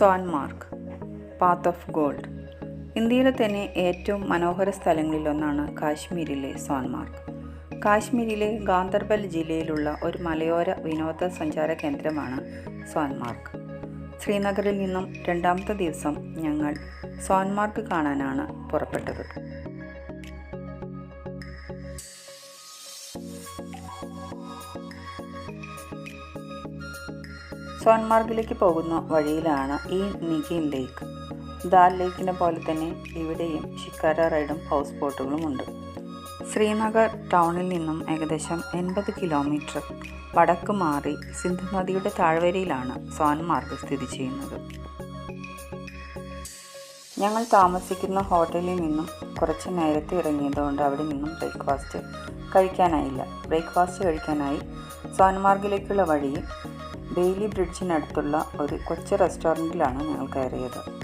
സ്വാൻമാർഗ് path of gold ഇന്ത്യയിലെ തന്നെ ഏറ്റവും മനോഹര സ്ഥലങ്ങളിലൊന്നാണ് കാശ്മീരിലെ സോൻമാർക്ക് കാശ്മീരിലെ ഗാന്ദർബൽ ജില്ലയിലുള്ള ഒരു മലയോര വിനോദസഞ്ചാര കേന്ദ്രമാണ് സോൻമാർക്ക് ശ്രീനഗറിൽ നിന്നും രണ്ടാമത്തെ ദിവസം ഞങ്ങൾ സോൻമാർക്ക് കാണാനാണ് പുറപ്പെട്ടത്. സോൻമാർഗിലേക്ക് പോകുന്ന വഴിയിലാണ് ഈ നിഗിൻ ലേക്ക് ദാൽ ലേക്കിനെ പോലെ തന്നെ ഇവിടെയും ഷിക്കാര റൈഡും ഹൗസ് ബോട്ടുകളും ഉണ്ട്. ശ്രീനഗർ ടൗണിൽ നിന്നും ഏകദേശം എൺപത് കിലോമീറ്റർ വടക്ക് മാറി സിന്ധു നദിയുടെ താഴ്വരയിലാണ് സോൻമാർഗ് സ്ഥിതി ചെയ്യുന്നത്. ഞങ്ങൾ താമസിക്കുന്ന ഹോട്ടലിൽ നിന്നും കുറച്ച് നേരത്തെ ഇറങ്ങിയതുകൊണ്ട് അവിടെ നിന്നും ബ്രേക്ക്ഫാസ്റ്റ് കഴിക്കാനായില്ല. ബ്രേക്ക്ഫാസ്റ്റ് കഴിക്കാനായി സോൻമാർഗിലേക്കുള്ള വഴിയിൽ ബെയിലി ബ്രിഡ്ജിനടുത്തുള്ള ഒരു കൊച്ചു റെസ്റ്റോറന്റിലാണ് ഞങ്ങൾ കയറിയത്.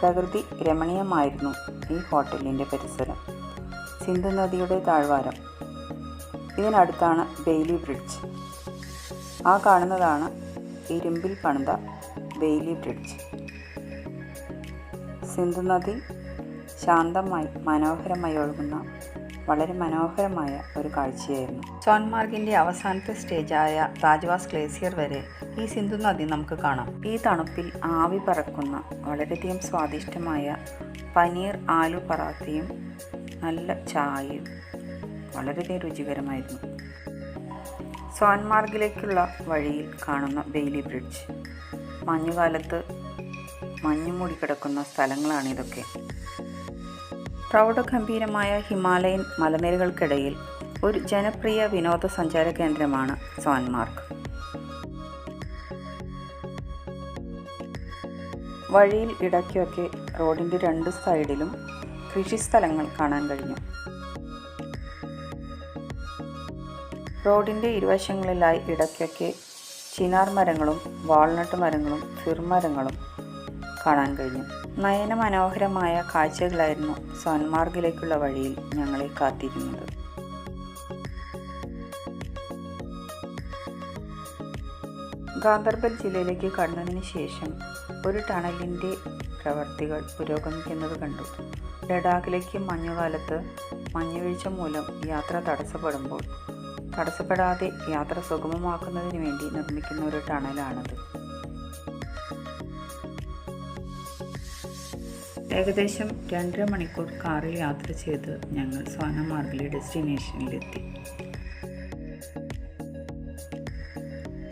പ്രകൃതി രമണീയമായിരുന്നു ഈ ഹോട്ടലിന്റെ പരിസരം. സിന്ധു നദിയുടെ താഴ്വാരം. ഇതിനടുത്താണ് ബെയിലി ബ്രിഡ്ജ്. ആ കാണുന്നതാണ് ഇരുമ്പിൽ പണിത ബെയിലി ബ്രിഡ്ജ്. സിന്ധു നദി ശാന്തമായി മനോഹരമായി ഒഴുകുന്ന വളരെ മനോഹരമായ ഒരു കാഴ്ചയായിരുന്നു. സോൻമാർഗിന്റെ അവസാനത്തെ സ്റ്റേജായ താജ്വാസ് ഗ്ലേസിയർ വരെ ഈ സിന്ധു നദി നമുക്ക് കാണാം. ഈ തണുപ്പിൽ ആവി പറക്കുന്ന വളരെയധികം സ്വാദിഷ്ടമായ പനീർ ആലു പറാത്തയും നല്ല ചായയും വളരെയധികം രുചികരമായിരുന്നു. സോൻമാർഗിലേക്കുള്ള വഴിയിൽ കാണുന്ന ബെയിലി ബ്രിഡ്ജ്. മഞ്ഞുകാലത്ത് മഞ്ഞുമൂടി മൂടിക്കിടക്കുന്ന സ്ഥലങ്ങളാണ് ഇതൊക്കെ. പ്രൗഢഗംഭീരമായ ഹിമാലയൻ മലനിരകൾക്കിടയിൽ ഒരു ജനപ്രിയ വിനോദസഞ്ചാര കേന്ദ്രമാണ് സോൻമാർഗ് വഴിയിൽ ഇടയ്ക്കൊക്കെ റോഡിന്റെ രണ്ട് സൈഡിലും കൃഷിസ്ഥലങ്ങൾ കാണാൻ കഴിഞ്ഞു. റോഡിന്റെ ഇരുവശങ്ങളിലായി ഇടയ്ക്കൊക്കെ ചിനാർ മരങ്ങളും വാൾനട്ട് മരങ്ങളും ഫിർ മരങ്ങളും കാണാൻ കഴിഞ്ഞു. നയന മനോഹരമായ കാഴ്ചകളായിരുന്നു സോൻമാർഗിലേക്കുള്ള വഴിയിൽ ഞങ്ങളെ കാത്തിരുന്നത്. ഗാന്ധർബൽ ജില്ലയിലേക്ക് കടന്നതിന് ശേഷം ഒരു ടണലിന്റെ പ്രവർത്തികൾ പുരോഗമിക്കുന്നത് കണ്ടു. ലഡാക്കിലേക്ക് മഞ്ഞുകാലത്ത് മഞ്ഞുവീഴ്ച മൂലം യാത്ര തടസ്സപ്പെടുമ്പോൾ തടസ്സപ്പെടാതെ യാത്ര സുഗമമാക്കുന്നതിന് വേണ്ടി നിർമ്മിക്കുന്ന ഒരു ടണലാണത്. ഏകദേശം രണ്ടര മണിക്കൂർ കാറിൽ യാത്ര ചെയ്ത് ഞങ്ങൾ സോനമാർഗിലെ ഡെസ്റ്റിനേഷനിലെത്തി.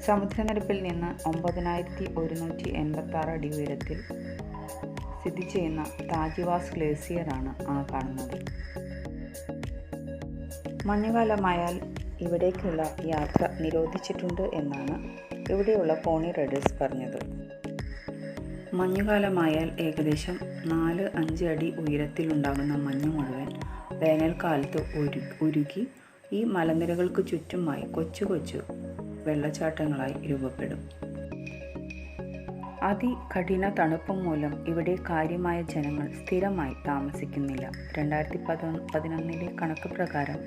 സമുദ്രനിരപ്പിൽ നിന്ന് ഒമ്പതിനായിരത്തി ഒരുന്നൂറ്റി എൺപത്തി ആറ് അടി ഉയരത്തിൽ സ്ഥിതി ചെയ്യുന്ന താജിവാസ് ഗ്ലേസിയറാണ് ആ കാണുന്നത്. മഞ്ഞുകാലമായാൽ ഇവിടേക്കുള്ള യാത്ര നിരോധിച്ചിട്ടുണ്ട് എന്നാണ് ഇവിടെയുള്ള പോണി റൈഡേഴ്സ് പറഞ്ഞത്. മഞ്ഞുകാലമായാൽ ഏകദേശം നാല് അഞ്ച് അടി ഉയരത്തിലുണ്ടാകുന്ന മഞ്ഞ് മുഴുവൻ വേനൽക്കാലത്ത് ഒരു ഉരുകി ഈ മലനിരകൾക്ക് ചുറ്റുമായി കൊച്ചു കൊച്ചു വെള്ളച്ചാട്ടങ്ങളായി രൂപപ്പെടും. അതികഠിന തണുപ്പ് മൂലം ഇവിടെ കാര്യമായ ജനങ്ങൾ സ്ഥിരമായി താമസിക്കുന്നില്ല. രണ്ടായിരത്തി പതി പതിനൊന്നിലെ കണക്ക് പ്രകാരം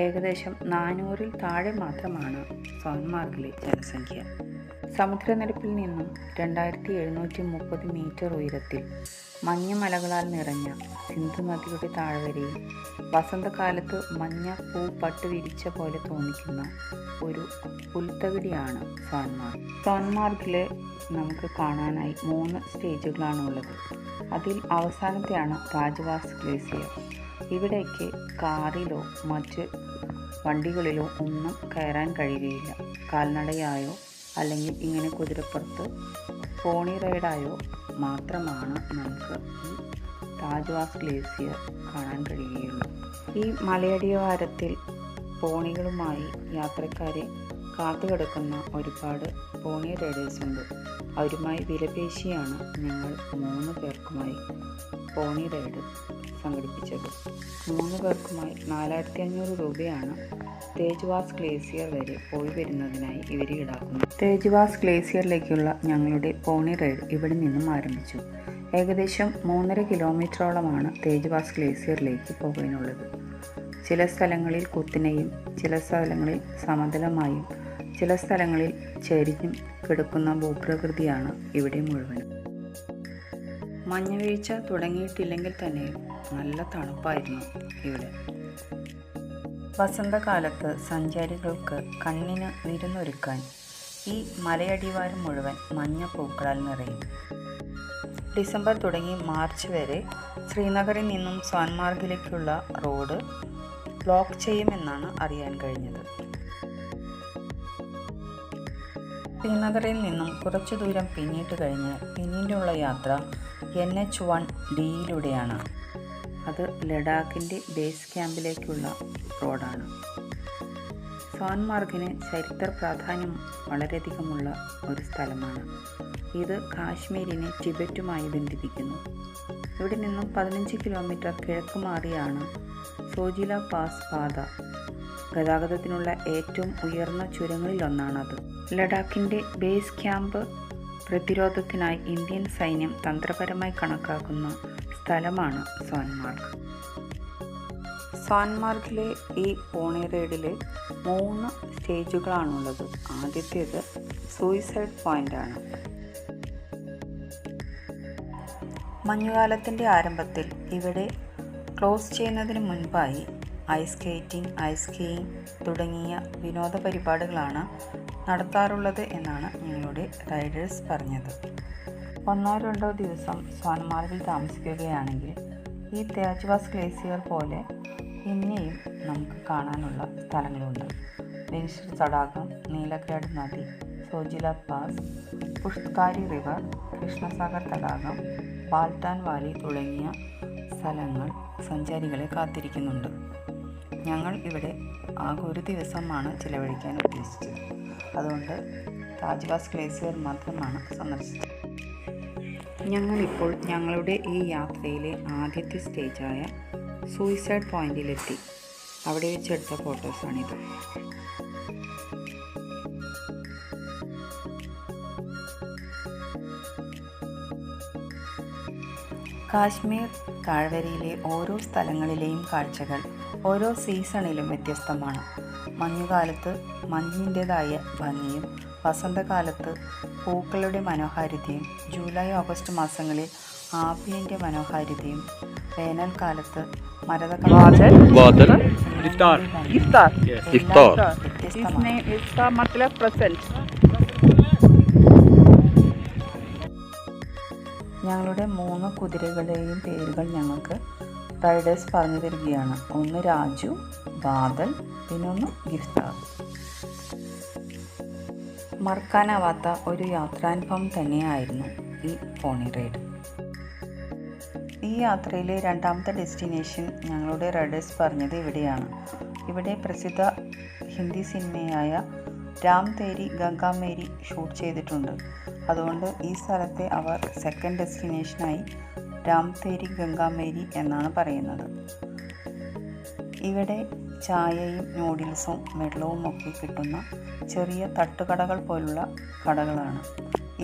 ഏകദേശം നാനൂറിൽ താഴെ മാത്രമാണ് സോൻമാർഗിലെ ജനസംഖ്യ. സമുദ്രനിരപ്പിൽ നിന്നും രണ്ടായിരത്തി എഴുന്നൂറ്റി മുപ്പത് മീറ്റർ ഉയരത്തിൽ മഞ്ഞുമലകളാൽ നിറഞ്ഞ സിന്ധു നദിയുടെ താഴ്വരയിൽ വസന്തകാലത്ത് മഞ്ഞ പൂ പട്ട് വിരിച്ച പോലെ തോന്നിക്കുന്ന ഒരു പുൽത്തകിടിയാണ് സോൻമാർഗ് സോൻമാർഗിൽ നമുക്ക് കാണാനായി മൂന്ന് സ്റ്റേജുകളാണ് ഉള്ളത് അതിൽ അവസാനത്തെയാണ് രാജവാസ് ഗ്ലേസിയർ. ഇവിടേക്ക് കാറിലോ മറ്റ് വണ്ടികളിലോ ഒന്നും കയറാൻ കഴിയുകയില്ല. കാൽനടയായോ അല്ലെങ്കിൽ ഇങ്ങനെ കുതിരപ്പുറത്ത് പോണി റൈഡായോ മാത്രമാണ് നമുക്ക് ഈ താജ്വാസ് ഗ്ലേസിയർ കാണാൻ കഴിയുകയുള്ളൂ. ഈ മലയടിവാരത്തിൽ പോണികളുമായി യാത്രക്കാരെ കാത്തുകിടക്കുന്ന ഒരുപാട് പോണി റൈഡേഴ്സ് ഉണ്ട്. അവരുമായി വിലപേശിയാണ് ഞങ്ങൾ മൂന്ന് പേർക്കുമായി പോണി റൈഡ് സംഘടിപ്പിച്ചത്. മൂന്ന് പേർക്കുമായി നാലായിരത്തി അഞ്ഞൂറ് രൂപയാണ് തേജ്വാസ് ഗ്ലേസിയർ വരെ പോയി വരുന്നതിനായി ഇവർ ഈടാക്കുന്നു. തേജ്വാസ് ഗ്ലേസിയറിലേക്കുള്ള ഞങ്ങളുടെ പോണി റൈഡ് ഇവിടെ നിന്നും ആരംഭിച്ചു. ഏകദേശം മൂന്നര കിലോമീറ്ററോളമാണ് തേജ്വാസ് ഗ്ലേസിയറിലേക്ക് പോകാനുള്ളത്. ചില സ്ഥലങ്ങളിൽ കുത്തിനെയും ചില സ്ഥലങ്ങളിൽ സമതലമായും ചില സ്ഥലങ്ങളിൽ ചരിഞ്ഞും കിടക്കുന്ന ഭൂപ്രകൃതിയാണ് ഇവിടെ മുഴുവൻ. മഞ്ഞുവീഴ്ച തുടങ്ങിയിട്ടില്ലെങ്കിൽ തന്നെ നല്ല തണുപ്പായിരുന്നു ഇവിടെ. വസന്തകാലത്ത് സഞ്ചാരികൾക്ക് കണ്ണിന് വിരുന്നൊരുക്കാൻ ഈ മലയടിവാരം മുഴുവൻ മഞ്ഞ പൂക്കളാൽ നിറയും. ഡിസംബർ തുടങ്ങി മാർച്ച് വരെ ശ്രീനഗറിൽ നിന്നും സോൻമാർഗിലേക്കുള്ള റോഡ് ബ്ലോക്ക് ചെയ്യുമെന്നാണ് അറിയാൻ കഴിഞ്ഞത്. ശ്രീനഗറിൽ നിന്നും കുറച്ചു ദൂരം പിന്നിട്ട് കഴിഞ്ഞ് പിന്നീടുള്ള യാത്ര എൻ എച്ച് വൺ ഡിയിലൂടെയാണ് അത് ലഡാക്കിന്റെ ബേസ് ക്യാമ്പിലേക്കുള്ള റോഡാണ്. സോൻമാർഗിന് ചരിത്ര പ്രാധാന്യം വളരെയധികമുള്ള ഒരു സ്ഥലമാണ്. ഇത് കാശ്മീരിനെ ടിബറ്റുമായി ബന്ധിപ്പിക്കുന്നു. ഇവിടെ നിന്നും പതിനഞ്ച് കിലോമീറ്റർ കിഴക്ക് മാറിയാണ് സോജില പാസ് പാത. ഗതാഗതത്തിനുള്ള ഏറ്റവും ഉയർന്ന ചുരങ്ങളിലൊന്നാണത്. ലഡാക്കിന്റെ ബേസ് ക്യാമ്പ് പ്രതിരോധത്തിനായി ഇന്ത്യൻ സൈന്യം തന്ത്രപരമായി കണക്കാക്കുന്ന സ്ഥലമാണ് സോൻമാർഗ്. സോൻമാർഗിലെ ഈ പോണി റൈഡിൽ മൂന്ന് സ്റ്റേജുകളാണുള്ളത്. ആദ്യത്തേത് സൂയിസൈഡ് പോയിന്റാണ് മഞ്ഞുകാലത്തിന്റെ ആരംഭത്തിൽ ഇവിടെ ക്ലോസ് ചെയ്യുന്നതിന് മുൻപായി ഐസ് സ്കേറ്റിംഗ് ഐസ് സ്കീയിങ് തുടങ്ങിയ വിനോദ പരിപാടികളാണ് നടത്താറുള്ളത് എന്നാണ് ഞങ്ങളുടെ റൈഡേഴ്സ് പറഞ്ഞത്. ഒന്നോ രണ്ടോ ദിവസം സോൻമാർഗിൽ താമസിക്കുകയാണെങ്കിൽ ഈ തേജ്വാസ് ഗ്ലേസിയർ പോലെ പിന്നെയും നമുക്ക് കാണാനുള്ള സ്ഥലങ്ങളുണ്ട്. ബെൻഷർ തടാകം നീലക്കാട് നദി സോജില പാസ് പുഷ്കാരി റിവർ കൃഷ്ണസാഗർ തടാകം പാൽത്താൻ വാലി തുടങ്ങിയ സ്ഥലങ്ങൾ സഞ്ചാരികളെ കാത്തിരിക്കുന്നുണ്ട്. ഞങ്ങൾ ഇവിടെ ആകെ ഒരു ദിവസമാണ് ചിലവഴിക്കാൻ ഉദ്ദേശിച്ചത്. അതുകൊണ്ട് താജ്വാസ് ഗ്ലേസിയർ മാത്രമാണ് സന്ദർശിച്ചത്. ഞങ്ങളിപ്പോൾ ഞങ്ങളുടെ ഈ യാത്രയിലെ ആദ്യത്തെ സ്റ്റേജായ സൂയിസൈഡ് പോയിന്റിലെത്തി. അവിടെ വെച്ചെടുത്ത ഫോട്ടോസാണിത്. കാശ്മീർ താഴ്വരയിലെ ഓരോ സ്ഥലങ്ങളിലെയും കാഴ്ചകൾ ഓരോ സീസണിലും വ്യത്യസ്തമാണ്. മഞ്ഞുകാലത്ത് മഞ്ഞിന്റെതായ ഭംഗിയും വസന്തകാലത്ത് പൂക്കളുടെ മനോഹാരിതയും ജൂലൈ ഓഗസ്റ്റ് മാസങ്ങളിൽ ആപ്പിളിന്റെ മനോഹാരിതയും വേനൽക്കാലത്ത് बादल बादल इफ्तार इफ्तार इफ्तार വ്യത്യസ്തമാണ് इसने इसका मतलब प्रेजेंट ഞങ്ങളുടെ മൂന്ന് കുതിരകളുടെയും പേരുകൾ ഞങ്ങൾക്ക് റൈഡേഴ്സ് പറഞ്ഞു തരികയാണ് ഒന്ന് രാജു ബാദൽ പിന്നെ ഒന്ന് ഗിഫ്താർ മറക്കാനാവാത്ത ഒരു യാത്രാനുഭവം തന്നെയായിരുന്നു ഈ പോണി റൈഡ് ഈ യാത്രയിലെ രണ്ടാമത്തെ ഡെസ്റ്റിനേഷൻ ഞങ്ങളുടെ റൈഡേഴ്സ് പറഞ്ഞത് ഇവിടെയാണ്. ഇവിടെ പ്രസിദ്ധ ഹിന്ദി സിനിമയായ രാം തേരി ഗംഗാമേരി ഷൂട്ട് ചെയ്തിട്ടുണ്ട്. അതുകൊണ്ട് ഈ സ്ഥലത്തെ അവർ സെക്കൻഡ് ഡെസ്റ്റിനേഷനായി രാം തേരി ഗംഗാമേരി എന്നാണ് പറയുന്നത്. ഇവിടെ ചായയും നൂഡിൽസും വെള്ളവും ഒക്കെ കിട്ടുന്ന ചെറിയ തട്ടുകടകൾ പോലുള്ള കടകളാണ്.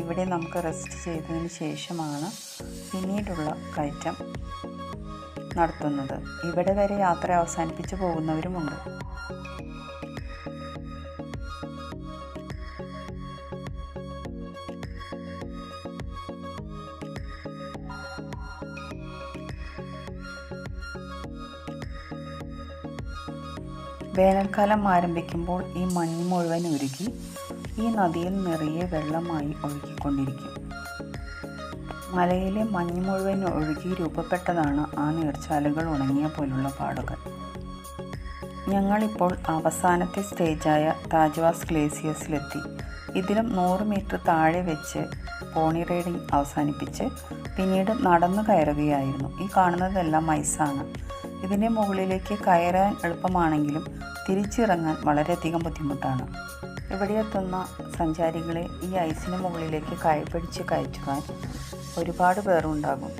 ഇവിടെ നമുക്ക് റെസ്റ്റ് ചെയ്തതിന് ശേഷമാണ് പിന്നീടുള്ള കയറ്റം നടത്തുന്നത്. ഇവിടെ വരെ യാത്ര അവസാനിപ്പിച്ചു പോകുന്നവരുമുണ്ട്. വേനൽക്കാലം ആരംഭിക്കുമ്പോൾ ഈ മഞ്ഞ് മുഴുവൻ ഉരുകി ഈ നദിയിൽ നിറയെ വെള്ളമായി ഒഴുകിക്കൊണ്ടിരിക്കും. മലയിലെ മഞ്ഞ് മുഴുവൻ ഒഴുകി രൂപപ്പെട്ടതാണ് ആ നീർച്ചാലുകൾ ഉണങ്ങിയ പോലുള്ള പാടുകൾ. ഞങ്ങളിപ്പോൾ അവസാനത്തെ സ്റ്റേജായ താജ്വാസ് ഗ്ലേസിയസിലെത്തി ഇതിലും നൂറ് മീറ്റർ താഴെ വെച്ച് പോണി റൈഡിംഗ് അവസാനിപ്പിച്ച് പിന്നീട് നടന്നു കയറുകയായിരുന്നു. ഈ കാണുന്നതെല്ലാം മൈസാണ്. ഇതിന്റെ മുകളിലേക്ക് കയറാൻ എളുപ്പമാണെങ്കിലും തിരിച്ചിറങ്ങാൻ വളരെയധികം ബുദ്ധിമുട്ടാണ്. ഇവിടെ എത്തുന്ന സഞ്ചാരികളെ ഈ ഐസിന് മുകളിലേക്ക് കൈപിടിച്ച് കയറ്റുവാൻ ഒരുപാട് പേരുണ്ടാകും.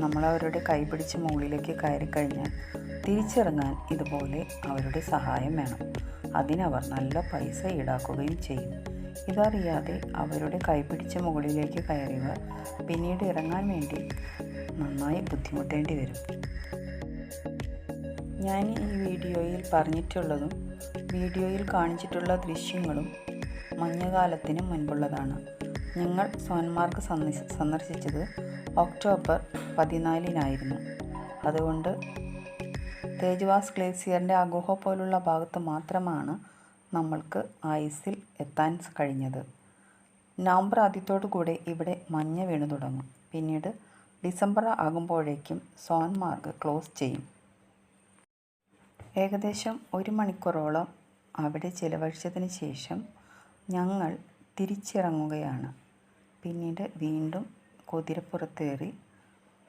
നമ്മൾ അവരുടെ കൈപിടിച്ച് മുകളിലേക്ക് കയറിക്കഴിഞ്ഞാൽ തിരിച്ചിറങ്ങാൻ ഇതുപോലെ അവരുടെ സഹായം വേണം. അതിനവർ നല്ല പൈസ ഈടാക്കുകയും ചെയ്യും. ഇതറിയാതെ അവരുടെ കൈപിടിച്ച് മുകളിലേക്ക് കയറിയവർ പിന്നീട് ഇറങ്ങാൻ വേണ്ടി നന്നായി ബുദ്ധിമുട്ടേണ്ടി വരും. ഞാൻ ഈ വീഡിയോയിൽ പറഞ്ഞിട്ടുള്ളതും വീഡിയോയിൽ കാണിച്ചിട്ടുള്ള ദൃശ്യങ്ങളും മഞ്ഞകാലത്തിന് മുൻപുള്ളതാണ്. ഞങ്ങൾ സോൻമാർഗ് സന്ദർശി- സന്ദർശിച്ചത് ഒക്ടോബർ പതിനാലിനായിരുന്നു. അതുകൊണ്ട് തേജ്വാസ് ഗ്ലേസിയറിന്റെ ആ പോലുള്ള ഭാഗത്ത് മാത്രമാണ് നമ്മൾക്ക് ഐസിൽ എത്താൻ കഴിഞ്ഞത്. നവംബർ ആദ്യത്തോടു കൂടെ ഇവിടെ മഞ്ഞ് വീണു തുടങ്ങും. പിന്നീട് ഡിസംബർ ആകുമ്പോഴേക്കും സോൻമാർഗ് ക്ലോസ് ചെയ്യും. ഏകദേശം ഒരു മണിക്കൂറോളം അവിടെ ചിലവഴിച്ചതിന് ശേഷം ഞങ്ങൾ തിരിച്ചിറങ്ങുകയാണ്. പിന്നീട് വീണ്ടും കുതിരപ്പുറത്തേറി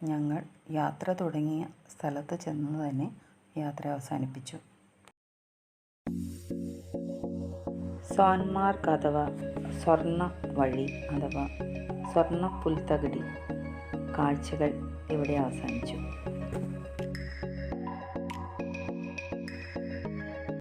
ഞങ്ങൾ യാത്ര തുടങ്ങിയ സ്ഥലത്ത് ചെന്ന് തന്നെ യാത്ര അവസാനിപ്പിച്ചു. സോൻമാർഗ് അഥവാ സ്വർണ വഴി അഥവാ സ്വർണ പുൽത്തകിടി കാഴ്ചകൾ ഇവിടെ അവസാനിച്ചു.